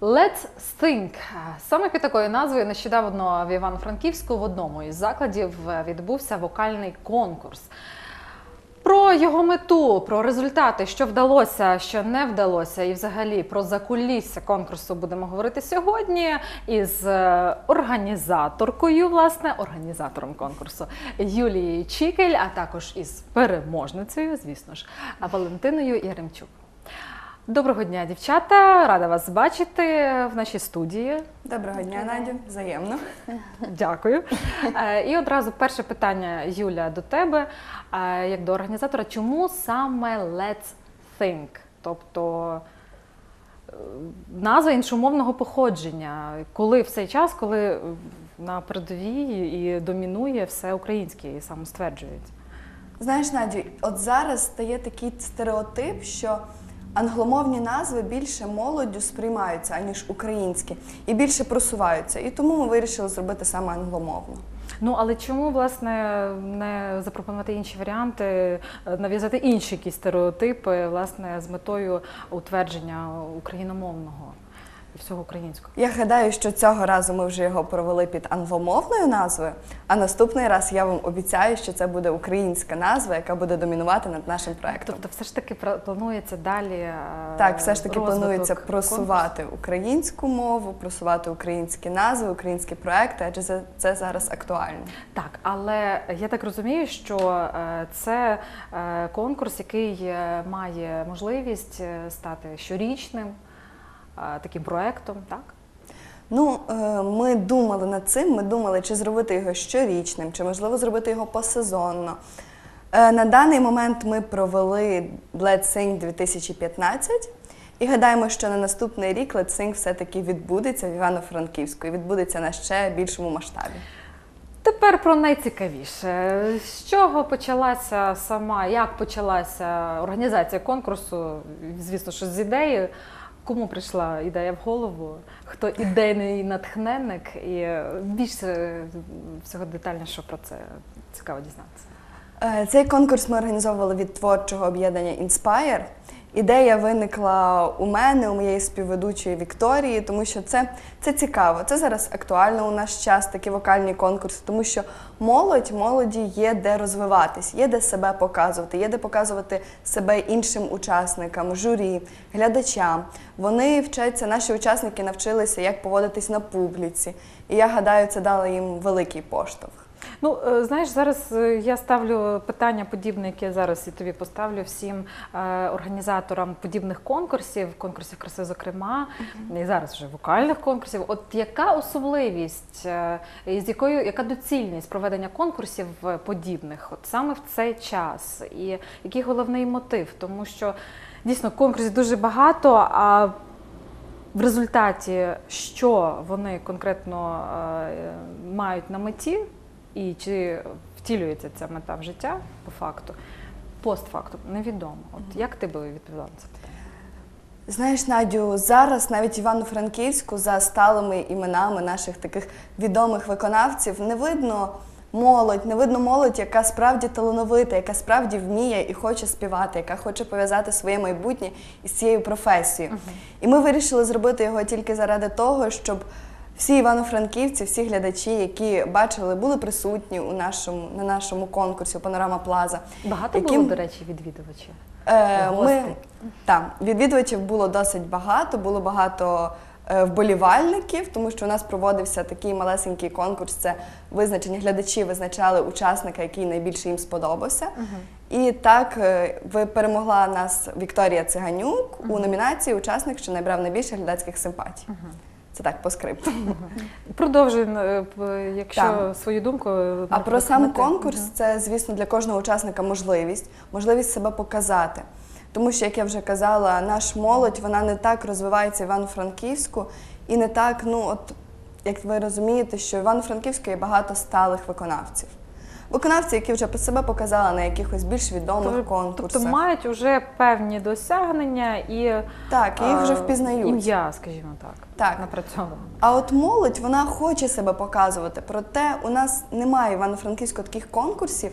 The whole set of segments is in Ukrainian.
Let's Think. Саме під такою назвою нещодавно в Івано-Франківську в одному із закладів відбувся вокальний конкурс. Про його мету, про результати, що вдалося, що не вдалося, і взагалі про закулісся конкурсу будемо говорити сьогодні із е, організаторкою, власне, організатором конкурсу Юлією Чікель, а також із переможницею, звісно ж, Валентиною Яремчук. Доброго дня, дівчата! Рада вас бачити в нашій студії. Доброго дня, Надю. Взаємно. Дякую. Е, І одразу перше питання, Юля, до тебе, е, як до організатора. Чому саме Let's Think? Тобто е, назва іншомовного походження. Коли в цей час, коли на передовій і домінує все українське і самостверджується? Знаєш, Надю, от зараз стає такий стереотип, що англомовні назви більше молоддю сприймаються, аніж українські, і більше просуваються. І тому ми вирішили зробити саме англомовно. Ну але чому власне не запропонувати інші варіанти, е, нав'язати інші якісь стереотипи, власне, з метою утвердження україномовного і всього українського? Я гадаю, що цього разу ми вже його провели під англомовною назвою, а наступний раз я вам обіцяю, що це буде українська назва, яка буде домінувати над нашим проектом. Тобто, все ж таки планується далі. е, Так, все ж таки планується просувати українську мову, просувати українські назви, українські проекти, адже це, це зараз актуально. Так, але я так розумію, що е, це е, конкурс, який має можливість стати щорічним таким проектом, так? Ну, е, ми думали над цим. Ми думали, чи зробити його щорічним, чи можливо зробити його посезонно. Е, На даний момент ми провели Let's Sing 2015 і гадаємо, що на наступний рік Let's Sing все-таки відбудеться в Івано-Франківську і відбудеться на ще більшому масштабі. Тепер про найцікавіше. З чого почалася сама, як почалася організація конкурсу? Звісно, що з ідеї. Кому прийшла ідея в голову? Хто ідейний натхненник? І більше всього детальніше про це цікаво дізнатися. Е, Цей конкурс ми організовували від творчого об'єднання Inspire. Ідея виникла у мене, у моєї співведучої Вікторії, тому що це, це цікаво. Це зараз актуально у наш час, такі вокальні конкурси, тому що молодь, молоді є де розвиватись, є де себе показувати, є де показувати себе іншим учасникам, журі, глядачам. Вони вчаться, наші учасники навчилися, як поводитись на публіці. І я гадаю, це дало їм великий поштовх. Ну, е, знаєш, зараз е, я ставлю питання подібне, яке я зараз і тобі поставлю всім е, організаторам подібних конкурсів, конкурсів краси, зокрема, і зараз вже вокальних конкурсів. От яка особливість, з якою яка доцільність проведення конкурсів подібних, от саме в цей час, і який головний мотив? Тому що дійсно конкурсів дуже багато, а в результаті, що вони конкретно е, мають на меті, і чи втілюється ця мета в життя по факту, постфактум, невідомо. От як ти би відповіла на це питання? Знаєш, Надю, зараз навіть Івано-Франківську за сталими іменами наших таких відомих виконавців не видно молодь, не видно молодь, яка справді талановита, яка справді вміє і хоче співати, яка хоче пов'язати своє майбутнє із цією професією. І ми вирішили зробити його тільки заради того, щоб всі івано-франківці, всі глядачі, які бачили, були присутні у нашому на нашому конкурсі Панорама Плаза. Багато яким- було, до речі, відвідувачів? Е, Ми, так, відвідувачів було досить багато, було багато е, вболівальників, тому що у нас проводився такий малесенький конкурс. Це визначені глядачі визначали учасника, який найбільше їм сподобався. І так е, ви перемогла нас Вікторія Циганюк у номінації Учасник, що набрав найбільше глядацьких симпатій. Це так по скрипту. Продовжуй, е, якщо Там. свою думку. е, А про сам конкурс це, звісно, для кожного учасника можливість, можливість себе показати. Тому що, як я вже казала, наш молодь вона не так розвивається в Івано-Франківську і не так, ну от як ви розумієте, що в Івано-Франківську є багато сталих виконавців. Виконавці, які вже себе показали на якихось більш відомих Тобто- конкурсах. Тобто мають вже певні досягнення і Так, і їх вже е, впізнають. Ім'я, скажімо так, Так. напрацьовано. А от молодь вона хоче себе показувати. Проте у нас немає в Івано-Франківську таких конкурсів,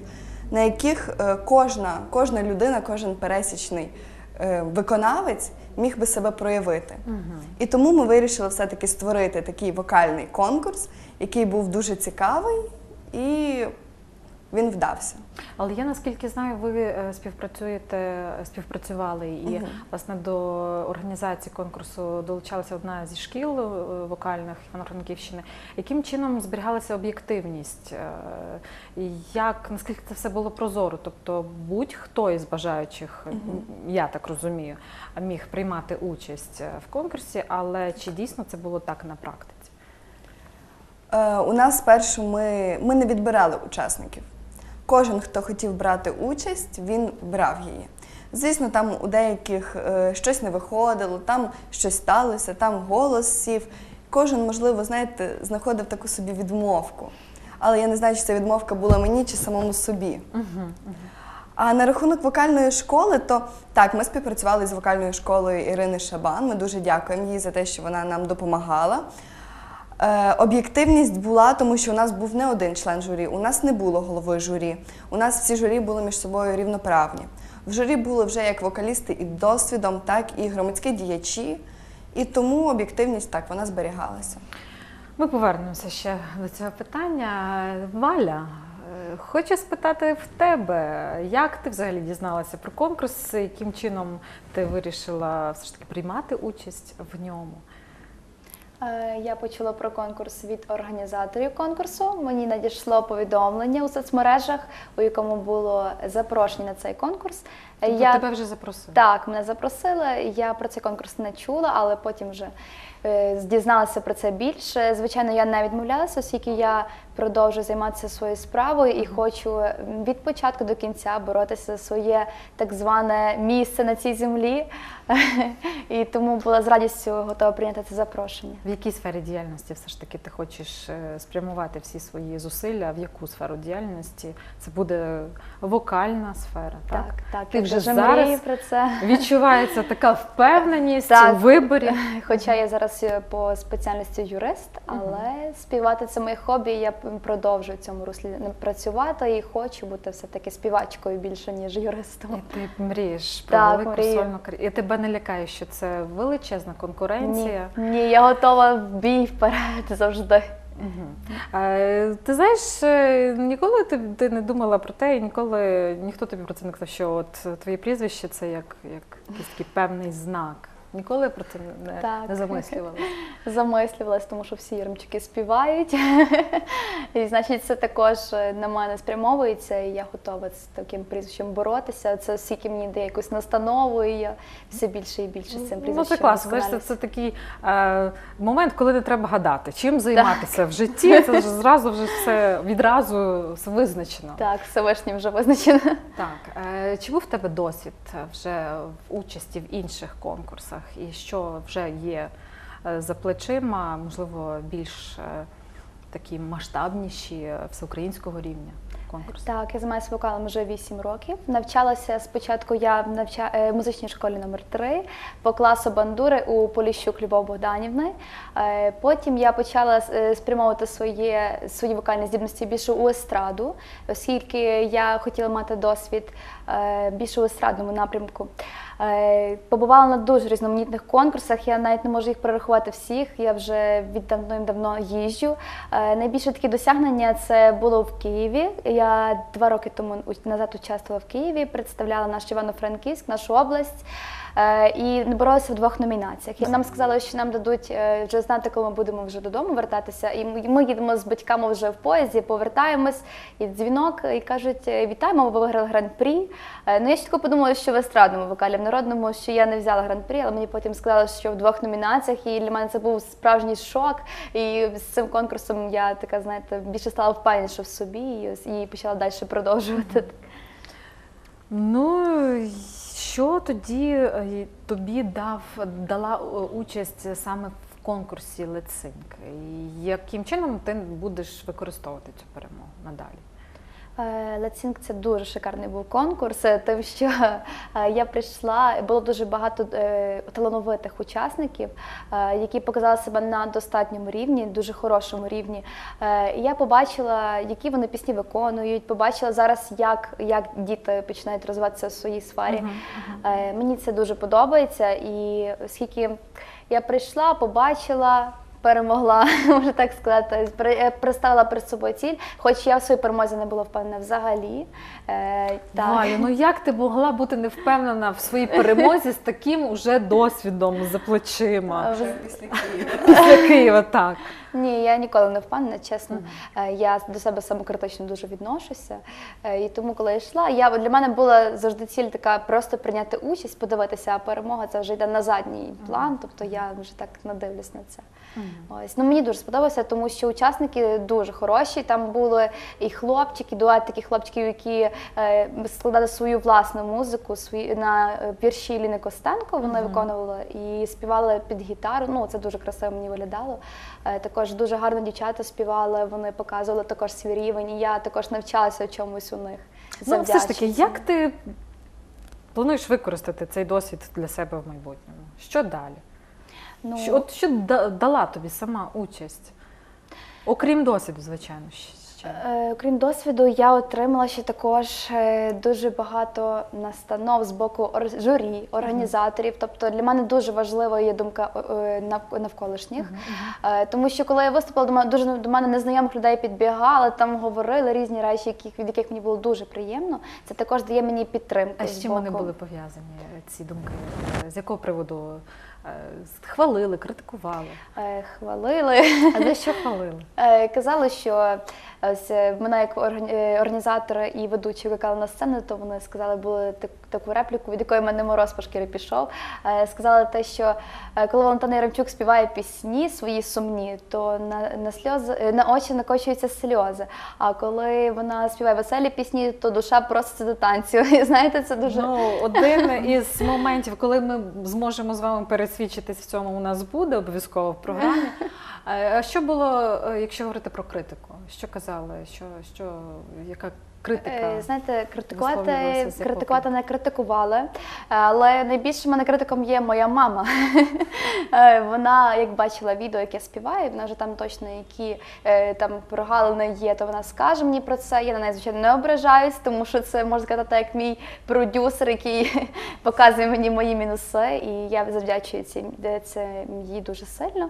на яких е, кожна, кожна людина, кожен пересічний е, виконавець міг би себе проявити. І тому ми вирішили все-таки створити такий вокальний конкурс, який був дуже цікавий, і він вдався. Але я наскільки знаю, ви е, співпрацюєте, співпрацювали і власне до організації конкурсу долучалася одна зі шкіл е, вокальних Івано-Франківщини. Яким чином зберігалася об'єктивність? Е, Як наскільки це все було прозоро? Тобто будь-хто із бажаючих, м, я так розумію, міг приймати участь в конкурсі, але чи дійсно це було так на практиці? У нас спершу ми, ми не відбирали учасників. Кожен, хто хотів брати участь, він брав її. Звісно, там у деяких е, щось не виходило, там щось сталося, там голос сів. Кожен, можливо, знаєте, знаходив таку собі відмовку. Але я не знаю, чи ця відмовка була мені чи самому собі. А на рахунок вокальної школи, то так, ми співпрацювали з вокальною школою Ірини Шабан. Ми дуже дякуємо їй за те, що вона нам допомагала. Е, об'єктивність була, тому що у нас був не один член журі, у нас не було голови журі. У нас всі журі були між собою рівноправні. В журі були вже як вокалісти і досвідом, так і громадські діячі. І тому об'єктивність так вона зберігалася. Ми повернемося ще до цього питання. Валя, е, хочу спитати в тебе, як ти взагалі дізналася про конкурс, яким чином ти вирішила все ж таки приймати участь в ньому? Е, Я почула про конкурс від організаторів конкурсу. Мені надійшло повідомлення у соцмережах, у якому було запрошення на цей конкурс. Тобто я... тебе вже запросили? Так, мене запросили. Я про цей конкурс не чула, але потім вже е, дізналася про це більше. Звичайно, я не відмовлялася, оскільки я продовжую займатися своєю справою і хочу від початку до кінця боротися за своє так зване місце на цій землі. І тому була з радістю готова прийняти це запрошення. В якій сфері діяльності все ж таки ти хочеш е, спрямувати всі свої зусилля? В яку сферу діяльності? Це буде вокальна сфера, так? Так, так, Ти вже зараз про це. Відчувається така впевненість Так. у виборі. Хоча я зараз е, по спеціальності юрист, але співати це моє хобі. Я продовжую в цьому руслі працювати і хочу бути все-таки співачкою більше, ніж юристом. І ти мрієш про Так, велику мрію. сольну кар'єру. І тебе не лякає, що це величезна конкуренція. ні, я готова в бій вперед завжди. Мгм. Е, Ти знаєш, е, ніколи ти, ти не думала про те, і ніколи ніхто тобі про це не казав, що от твоє прізвище це як, як якийсь такий певний знак. Ніколи про це не, Так. не замислювалася. Замислювалась, тому що всі ярмчики співають. І значить, це також е, на мене спрямовується, і я готова з таким прізвищем боротися. Це скільки мені дає якусь настанову, і я все більше і більше з цим прізвищем. Ну, це класно. Знаєш, це, це такий е, момент, коли не треба гадати, чим займатися в житті. Це ж зразу вже все відразу все визначено. Так, Всевишній вже визначено. Так, е, чи був в тебе досвід вже в участі в інших конкурсах, і що вже є е, за плечима, можливо, більш е, такі масштабніші е, всеукраїнського рівня конкурси? Так, я займаюся вокалом вже 8 років. Навчалася спочатку я в навча... музичній школі номер 3 по класу бандури у Поліщук Любов Богданівни. Потім я почала спрямовувати своє, свої вокальні здібності більше у естраду, оскільки я хотіла мати досвід більше у естрадному напрямку. Е, Побувала на дуже різноманітних конкурсах. Я навіть не можу їх перерахувати всіх. Я вже від давно їжджу. Е, Найбільше такі досягнення це було в Києві. Я два роки тому назад участвувала в Києві, представляла наш Івано-Франківськ, нашу область. е, І боролася в двох номінаціях. Нам сказали, що нам дадуть вже знати, коли ми будемо вже додому вертатися. І ми- їдемо з батьками вже в поїзді, повертаємось, і дзвінок, і кажуть: вітаємо, ви виграли гран-прі. Ну я ще подумала, що в естрадному вокалі народному, що я не взяла гран-прі, але мені потім сказали, що в двох номінаціях, і для мене це був справжній шок. І з цим конкурсом я така, знаєте, більше стала впевненіша в собі і, і почала далі продовжувати. Ну що тоді е, тобі дав дала е, участь саме в конкурсі Лецинк? Яким чином ти будеш використовувати цю перемогу надалі? Е, Лецінг це дуже шикарний був конкурс, е, тим, що е, я прийшла, було дуже багато талановитих учасників, які показали себе на достатньому рівні, дуже хорошому рівні. І я побачила, які вони пісні виконують, побачила зараз, як, як діти починають розвиватися в своїй сфері. Е, Мені це дуже подобається, і оскільки я прийшла, побачила. Перемогла, можна так сказати, е, представила перед собою ціль, хоч я в своїй перемозі не була впевнена взагалі. Е, так. Валя, ну як ти могла бути не впевнена в своїй перемозі з таким уже досвідом за плечима? Ви- Після Києва, так. Ні, я ніколи не впевнена, чесно. Е, Я до себе самокритично дуже відношуся. Е, І тому, коли я йшла, я для мене була завжди ціль така просто прийняти участь, подивитися, а перемога це вже йде на задній план. Тобто я вже так надивлюсь на це. Ось ну мені дуже сподобалося, тому що учасники дуже хороші. Там були і хлопчики, дует таких хлопчиків, які е, складали свою власну музику, свої на вірші Ліни Костенко. Вони виконували і співали під гітару. Ну це дуже красиво мені виглядало. Е, також дуже гарно дівчата співали. Вони показували також свій рівень. І я також навчалася чомусь у них. Ну, все ж таки, як ти плануєш використати цей досвід для себе в майбутньому? Що далі? Ну, Що, от що дала тобі сама участь? Окрім досвіду, звичайно. Ще- Крім досвіду, я отримала ще також е, дуже багато настанов з боку журі, організаторів. Тобто для мене дуже важливою є думка нав- навколишніх. Е, Тому що коли я виступила, дуже до мене незнайомих людей підбігали, там говорили різні речі, яких від яких мені було дуже приємно. Це також дає мені підтримку. А з чим вони були пов'язані, ці думки? Е, З якого приводу хвалили, критикували? Хвалили. А за що хвалили? Казали, що е, мене як е, організатора і ведучі викликали на сцену, то вони сказали, були так- таку репліку, від якої мене мороз по шкірі пішов. Е, Сказали те, що е, коли Валентина Яремчук співає пісні свої сумні, то на, на сльози е, на очі накочуються сльози. А коли вона співає веселі пісні, то душа проситься до танцю. І знаєте, це дуже Ну, один із моментів, коли ми зможемо з вами пересвідчитись в цьому, у нас буде обов'язково в програмі. А що було, якщо говорити про критику? Що казали? Що, що яка критика? Е, Знаєте, критикувати, критикувати не критикували, але найбільше мене критиком є моя мама. Е, Вона, як бачила відео, яке співає, вона вже там точно які е, там прогалини є, то вона скаже мені про це. Я на неї звичайно не ображаюсь, тому що це можна сказати як мій продюсер, який показує мені мої мінуси, і я завдячую це їй дуже сильно.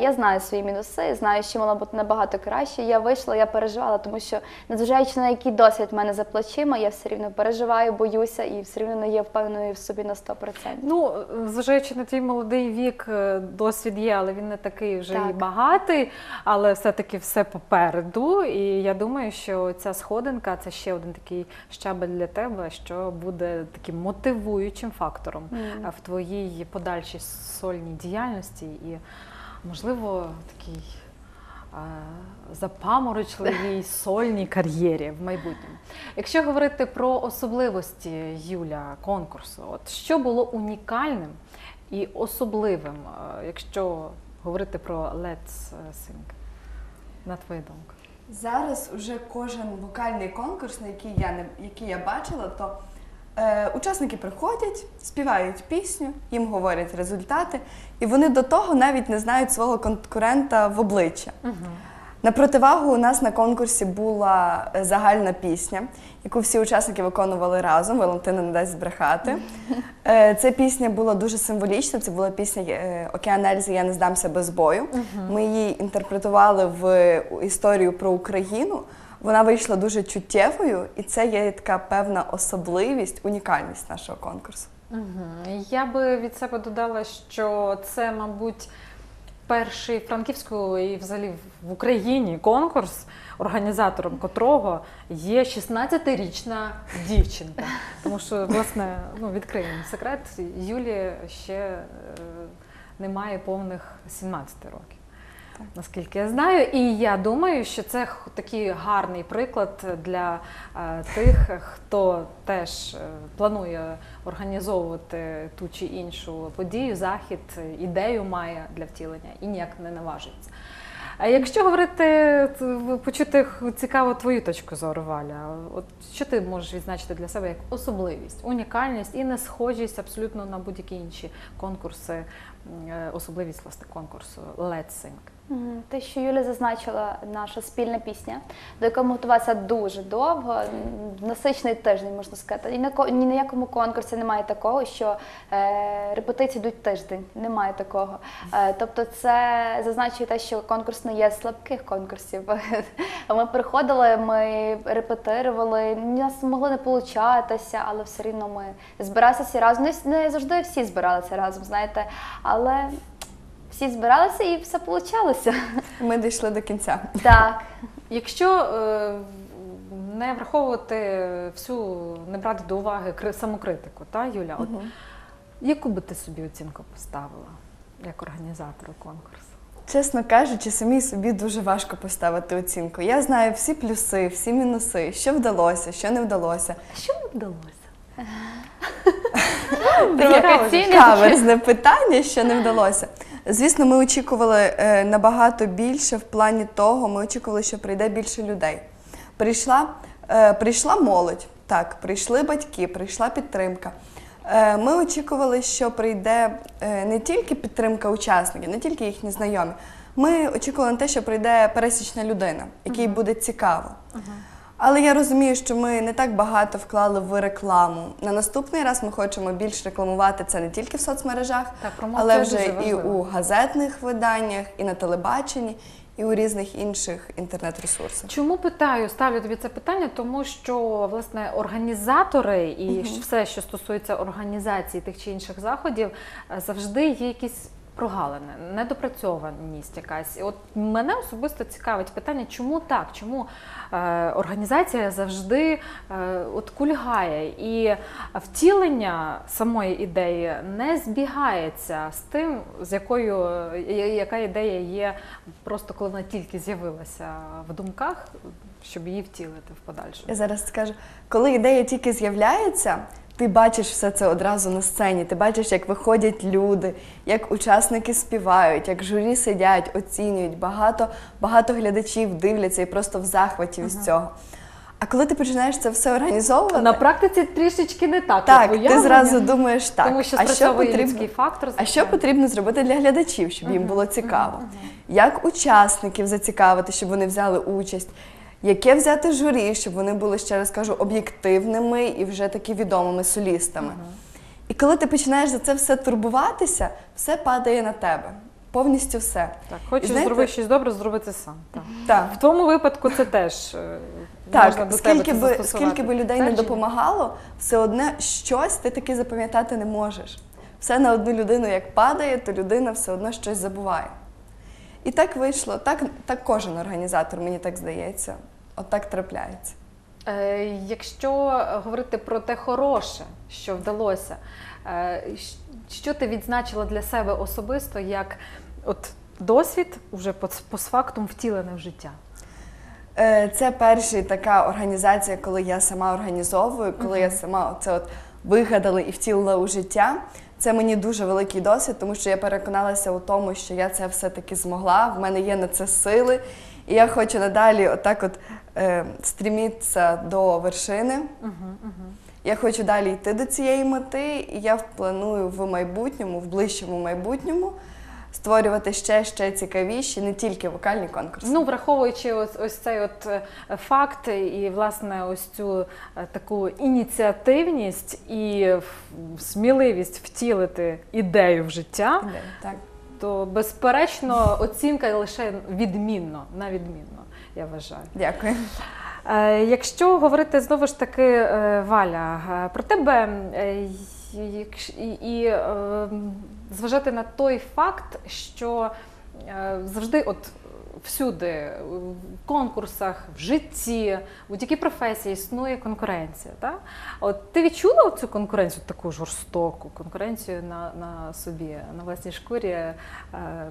Я знаю свої мінуси, знаю, що мала бути набагато краще. Я вийшла, я переживала, тому що незважаючи на який досвід в мене за плечима, я все рівно переживаю, боюся і все рівно не є впевненою в собі на 100%. Ну, зважаючи на твій молодий вік, е, досвід є, але він не такий вже і багатий, але все-таки все попереду. І я думаю, що ця сходинка це ще один такий щабель для тебе, що буде таким мотивуючим фактором е, в твоїй подальшій сольній діяльності і, можливо, такій е, запаморочливій сольній кар'єрі в майбутньому. Якщо говорити про особливості Юля конкурсу, от що було унікальним і особливим, е, якщо говорити про Let's Sing, на твою думку? Зараз уже кожен вокальний конкурс, на який я не який я бачила, то учасники приходять, співають пісню, їм говорять результати, і вони до того навіть не знають свого конкурента в обличчя. На противагу у нас на конкурсі була е, загальна пісня, яку всі учасники виконували разом. Валентина не дасть збрехати. Е, Ця пісня була дуже символічна. Це була пісня е, Океан Ельзи Я не здамся без бою. Ми її інтерпретували в історію про Україну. Вона вийшла дуже чуттєвою, і це є така певна особливість, унікальність нашого конкурсу. Угу. Я би від себе додала, що це, мабуть, перший франківський і взагалі в Україні конкурс, організатором котрого є 16-річна дівчинка. Тому що, власне, ну, відкриємо секрет, Юлі ще е, немає повних 17 років. Наскільки я знаю, і я думаю, що це такий гарний приклад для е, тих, хто теж е, планує організовувати ту чи іншу подію, захід, ідею має для втілення і ніяк не наважується. А якщо говорити, почути цікаво твою точку зору, Валя, от що ти можеш відзначити для себе як особливість, унікальність і несхожість абсолютно на будь-які інші конкурси, е, особливість власне конкурсу Let's Sing? Те, що Юля зазначила, наша спільна пісня, до якої ми готувалися дуже довго, насичений тиждень, можна сказати. І на ні на якому конкурсі немає такого, що е, репетиції йдуть тиждень. Немає такого. Е, тобто, це зазначує те, що конкурс не є з слабких конкурсів. Ми приходили, ми репетирували, нас могло не получатися, але все рівно ми збиралися всі разом. Не, не завжди всі збиралися разом, знаєте, але. Всі збиралися і все получалося. Ми дійшли до кінця. Так. Якщо е, не враховувати всю, не брати до уваги кри- самокритику, та Юля, от яку би ти собі оцінку поставила як організатору конкурсу? Чесно кажучи, самій собі дуже важко поставити оцінку. Я знаю всі плюси, всі мінуси, що вдалося, що не вдалося. Що не вдалося? Провокаційне Каверзне питання, що не вдалося. Звісно, ми очікували е, набагато більше в плані того, ми очікували, що прийде більше людей. Прийшла, е, прийшла молодь, так, прийшли батьки, прийшла підтримка. Е, Ми очікували, що прийде не тільки підтримка учасників, не тільки їхні знайомі. Ми очікували на те, що прийде пересічна людина, якій буде цікаво. Але я розумію, що ми не так багато вклали в рекламу. На наступний раз ми хочемо більш рекламувати це не тільки в соцмережах, Так, але вже і у газетних виданнях, і на телебаченні, і у різних інших інтернет-ресурсах. Чому питаю, ставлю тобі це питання? Тому що власне організатори і все, що стосується організації тих чи інших заходів, е, завжди є якісь прогалини, недопрацьованість якась. От мене особисто цікавить питання, чому так? Чому е, організація завжди е, от кульгає і втілення самої ідеї не збігається з тим, з якою яка ідея є просто коли вона тільки з'явилася в думках, щоб її втілити в подальшому. Я зараз скажу, коли ідея тільки з'являється, ти бачиш все це одразу на сцені. Ти бачиш, як виходять люди, як учасники співають, як журі сидять, оцінюють. Багато, багато глядачів дивляться і просто в захваті від цього. А коли ти починаєш це все організовувати, На практиці трішечки не так. так, ти зразу думаєш так. тому що а що потрібно? фактор. А що потрібно зробити для глядачів, щоб їм було цікаво? Як учасників зацікавити, щоб вони взяли участь? Яке взяти журі, щоб вони були, ще раз кажу, об'єктивними і вже таки відомими солістами? І коли ти починаєш за це все турбуватися, все падає на тебе. Повністю все. Так, хочеш знаєте- зробити щось добре, зроби це сам. Так. Так. В твоєму випадку це теж е, можна Так, до скільки тебе би, скільки би людей Так не допомагало, все одне щось ти таки запам'ятати не можеш. Все на одну людину як падає, то людина все одно щось забуває. І так вийшло. Так, так кожен організатор, мені так здається. От трапляється. Е, Якщо говорити про те хороше, що вдалося, е, що ти відзначила для себе особисто як от досвід уже постфактум втілений в життя? Е, Це перша така організація, коли я сама організовую, коли я сама це от вигадала і втілила у життя. Це мені дуже великий досвід, тому що я переконалася у тому, що я це все-таки змогла. В мене є на це сили. І я хочу надалі отак от е, стрімітися до вершини. Я хочу далі йти до цієї мети, і я планую в майбутньому, в ближчому майбутньому, створювати ще ще цікавіші, не тільки вокальні конкурси. Ну, враховуючи ось, ось цей от е, факт і власне ось цю е, таку ініціативність і сміливість втілити ідею в життя, так. То безперечно оцінка лише відмінно, на відмінно, я вважаю. Дякую. Е, Якщо говорити знову ж таки, е, Валя, е, про тебе і, зважати на той факт, що завжди от всюди, в конкурсах, в житті, в будь-якій професії існує конкуренція. Так? От ти відчула цю конкуренцію, таку жорстоку конкуренцію на, на собі, на власній шкурі, е,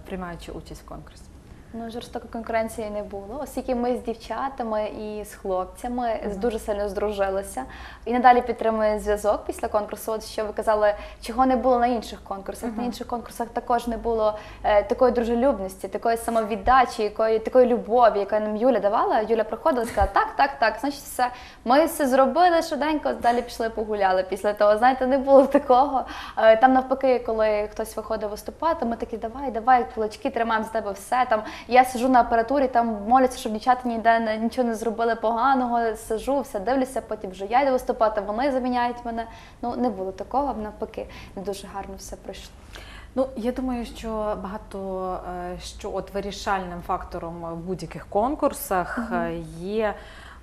приймаючи участь в конкурсі? Ну, жорстокої конкуренції не було, оскільки ми з дівчатами і з хлопцями з- дуже сильно здружилися. І надалі підтримує зв'язок після конкурсу. От що ви казали, чого не було на інших конкурсах. На інших конкурсах також не було е, такої дружелюбності, такої самовіддачі, якої такої любові, яку нам Юля давала. Юля приходила і сказала, так, так, так, значить, все. Ми все зробили швиденько, далі пішли погуляли. Після того, знаєте, не було такого. Е, Там навпаки, коли хтось виходить виступати, ми такі, давай, давай, кулачки, тримаємо з тебе все. Там я сижу на апаратурі, там моляться, щоб дівчата ніде не- нічого не зробили поганого. Сижу, все дивлюся, потім вже я йду виступати, вони заміняють мене. Ну не було такого, навпаки, дуже гарно все пройшло. Ну, я думаю, що багато е, що от вирішальним фактором в будь-яких конкурсах е, є.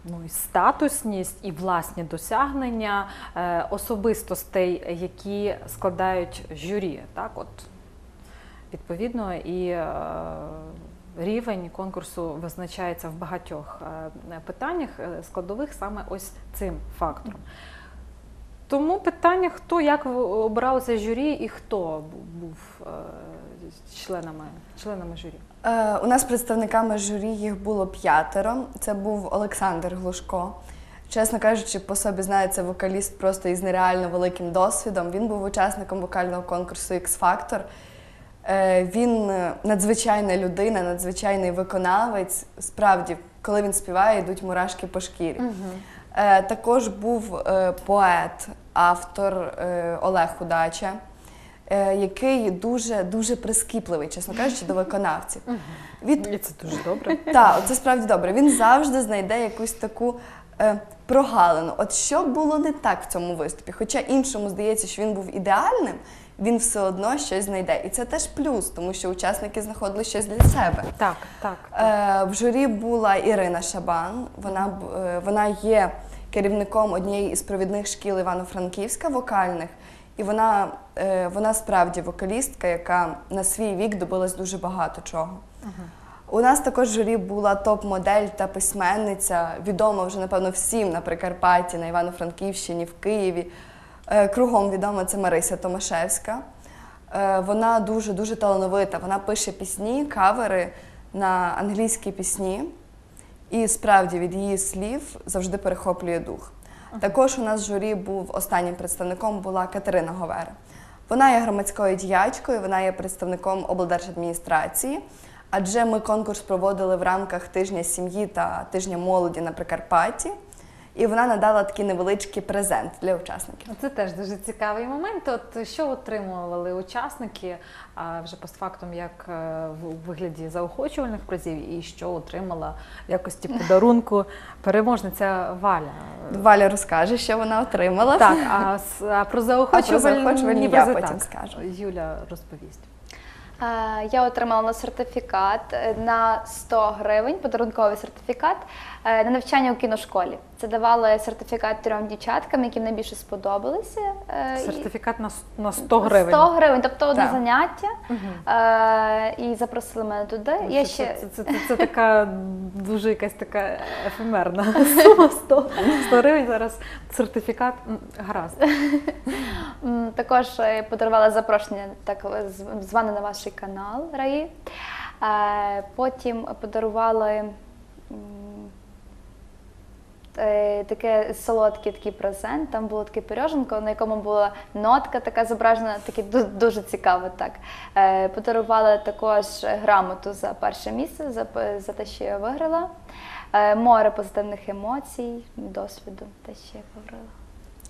Ну, і статусність і власні досягнення е, особистостей, які складають журі. Так, от відповідно, і е, рівень конкурсу визначається в багатьох е, питаннях е, складових саме ось цим фактором. Тому питання, хто як обиралося журі і хто був е, членами, членами журі. У нас представниками журі їх було п'ятеро. Це був Олександр Глушко. Чесно кажучи, по собі це вокаліст просто із нереально великим досвідом. Він був учасником вокального конкурсу X-Factor. Е, Він е, надзвичайна людина, надзвичайний виконавець. Справді, коли він співає, йдуть мурашки по шкірі. Е, Також був поет, автор Олег Удача, е, який дуже дуже прискіпливий, чесно кажучи, до виконавців. Від І це дуже добре. так, це справді добре. Він завжди знайде якусь таку прогалину. От що було не так в цьому виступі? Хоча іншому здається, що він був ідеальним, він все одно щось знайде. І це теж плюс, тому що учасники знаходили щось для себе. Так, так. Е, в журі була Ірина Шабан. Вона, е, вона є керівником однієї із провідних шкіл Івано-Франківська вокальних. І вона, е, вона справді вокалістка, яка на свій вік добилась дуже багато чого. У нас також в журі була топ-модель та письменниця, відома вже, напевно, всім на Прикарпатті, на Івано-Франківщині, в Києві. Е, Кругом відома це Марися Томашевська. Е, Вона дуже дуже талановита. Вона пише пісні, кавери на англійські пісні, і справді від її слів завжди перехоплює дух. Також у нас в журі був останнім представником була Катерина Говера. Вона є громадською діячкою, вона є представником облдержадміністрації, адже ми конкурс проводили в рамках тижня сім'ї та тижня молоді на Прикарпатті. І вона надала такий невеличкий презент для учасників. Це теж дуже цікавий момент. От що отримували учасники вже постфактум, як е, в вигляді заохочувальних призів, і що отримала в якості подарунку переможниця Валя. Валя розкаже, що вона отримала. Так, а, с- а про заохочувальні, заохочувальні я потім так, скажу. Юля розповість. Е, Я отримала на сертифікат е, на 100 гривень, подарунковий сертифікат е, на навчання у кіношколі. Це давали сертифікат трьом дівчаткам, яким найбільше сподобалися. е, Сертифікат на, 100 гривень. 100 гривень, тобто одне заняття. Е, і запросили мене туди. Ну, Я це, ще це, це, це, це така дуже якась така ефемерна сума 100, 100 гривень. Зараз сертифікат гаразд. Також е, подарувала запрошення так зване на ваш канал Раї. Е, Потім подарували е, таке солодкий такий презент. Там було таке пироженко, на якому була нотка така зображена, таке дуже цікаво. Так. Е, Подарували також грамоту за перше місце, за, за те, що я виграла. Море позитивних емоцій, досвіду, те, що я говорила.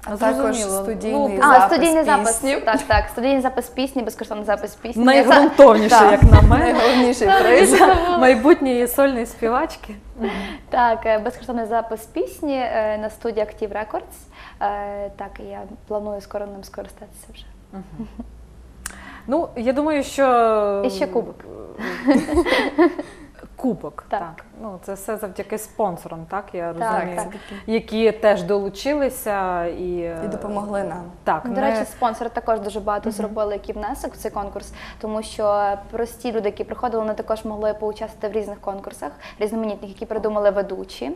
А Ну, також зрозуміло. студійний Ну, А, запис студійний запис. пісні. Так, так, студійний запис пісні, безкоштовний запис пісні. Найґрунтовніше, Так. як на мене. Найголовніший приз. Майбутньої сольної співачки. Так, е, безкоштовний запис пісні е, на студії Active Records. Е, Так, і я планую скоро ним скористатися вже. Ну, я думаю, що. І ще кубок. Кубок, Так. так. Ну, це все завдяки спонсорам, так я розумію, так. які теж долучилися і, І допомогли нам. Так, До не- речі, спонсори також дуже багато зробили який внесок в цей конкурс, тому що прості люди, які приходили, вони також могли поучаствувати в різних конкурсах, різноманітних, які придумали ведучі.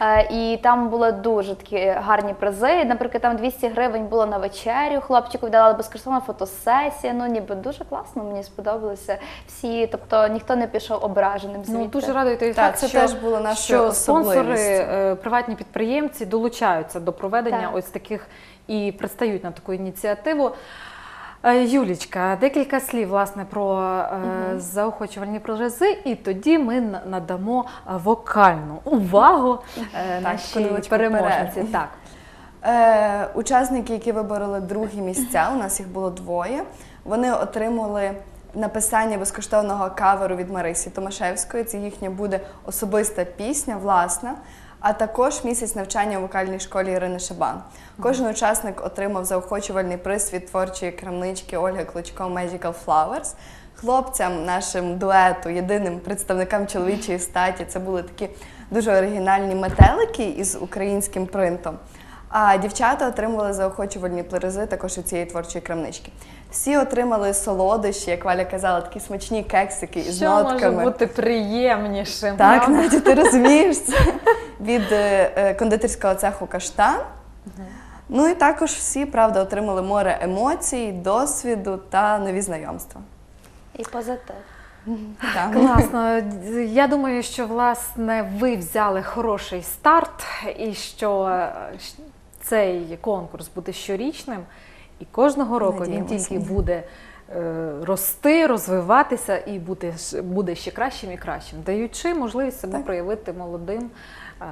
Е, І там були дуже такі гарні призи. Наприклад, там 200 гривень було на вечерю. Хлопчику віддали безкоштовна фотосесія. Ну ніби дуже класно, мені сподобалося всі. Тобто ніхто не пішов ображеним звідти. Ну, дуже радує той Так, факт, це що, теж було нашою що спонсори, е, приватні підприємці долучаються до проведення Так. ось таких і пристають на таку ініціативу. Е, Юлічка, декілька слів власне про е, заохочувальні призи, і тоді ми надамо вокальну увагу нашій переможниці. Так. Е, учасники, які вибороли другі місця, у нас їх було двоє. Вони отримали написання безкоштовного каверу від Марисі Томашевської. Це їхня буде особиста пісня, власна. А також місяць навчання у вокальній школі Ірини Шабан. Кожен учасник отримав заохочувальний приз від творчої крамнички Ольги Клочко Magical Flowers. Хлопцям, нашим дуету, єдиним представникам чоловічої статі, це були такі дуже оригінальні метелики із українським принтом. А дівчата отримували заохочувальні призи також у цієї творчої крамнички. Всі отримали солодощі, як Валя казала, такі смачні кексики із Що нотками. може бути приємнішим? Так, правда? Надя, ти розумієш це від е, е, кондитерського цеху Каштан. Ну і також всі, правда, отримали море емоцій, досвіду та нові знайомства. І позитив. Так. Класно. Я думаю, що власне ви взяли хороший старт, і що е, цей конкурс буде щорічним, і кожного року він тільки буде е, рости, розвиватися і буде, буде ще кращим і кращим, даючи можливість себе Так. проявити молодим. е,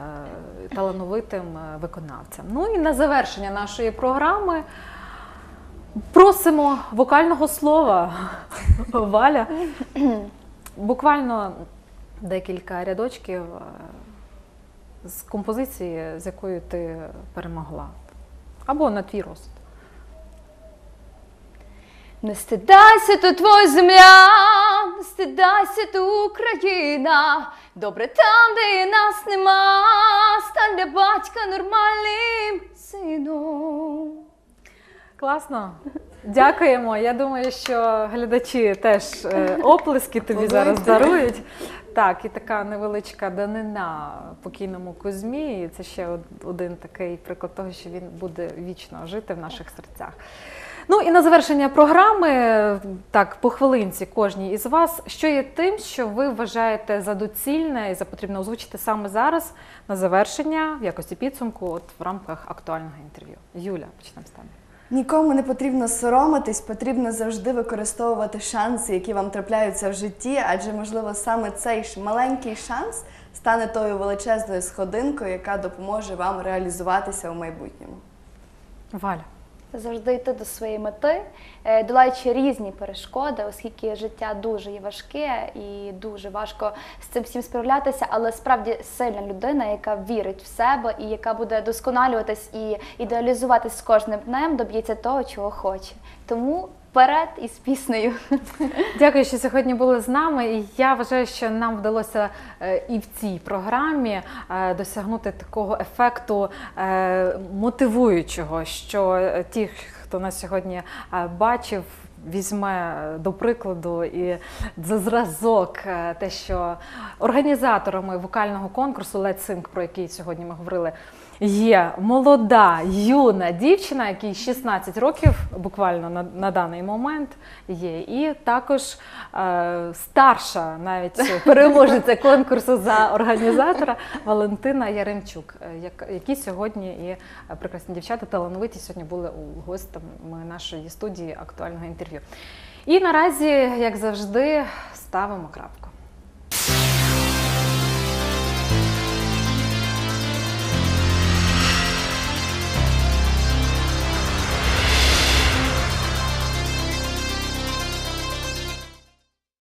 Талановитим е, виконавцям. Ну і на завершення нашої програми просимо вокального слова. Валя. Буквально декілька рядочків е, з композиції, з якою ти перемогла. Або на твій розсуд. Не стидайся, то твоя земля, не стидайся, то Україна. Добре там, де нас нема, стань для батька нормальним сином. Класно. Дякуємо. Я думаю, що глядачі теж е, оплески тобі зараз дарують. Так, і така невеличка данина покійному Кузьмі. І це ще один такий приклад того, що він буде вічно жити в наших серцях. Ну і на завершення програми, так, по хвилинці кожній із вас, що є тим, що ви вважаєте за доцільне і за потрібно озвучити саме зараз на завершення в якості підсумку, от в рамках актуального інтерв'ю. Юля, почнемо з тебе. Нікому не потрібно соромитись, потрібно завжди використовувати шанси, які вам трапляються в житті, адже, можливо, саме цей маленький шанс стане тою величезною сходинкою, яка допоможе вам реалізуватися у майбутньому. Валя. Завжди йти до своєї мети, е, долаючи різні перешкоди, оскільки життя дуже є важке і дуже важко з цим всім справлятися, але справді сильна людина, яка вірить в себе і яка буде досконалюватись і ідеалізуватись з кожним днем, доб'ється того, чого хоче. Тому вперед із піснею. Дякую, що сьогодні були з нами. І я вважаю, що нам вдалося е, і в цій програмі е, досягнути такого ефекту е, мотивуючого, що ті, хто нас сьогодні бачив. Візьме до прикладу і за зразок те, що організаторами вокального конкурсу Let's Sing, про який сьогодні ми говорили, є молода юна дівчина, якій 16 років буквально на, на даний момент є, і також е, старша, навіть переможеця конкурсу за організатора Валентина Яремчук, е, як, які сьогодні і прекрасні дівчата талановиті сьогодні були у гостями нашої студії актуального інтерв'ю. І наразі, як завжди, ставимо крапку.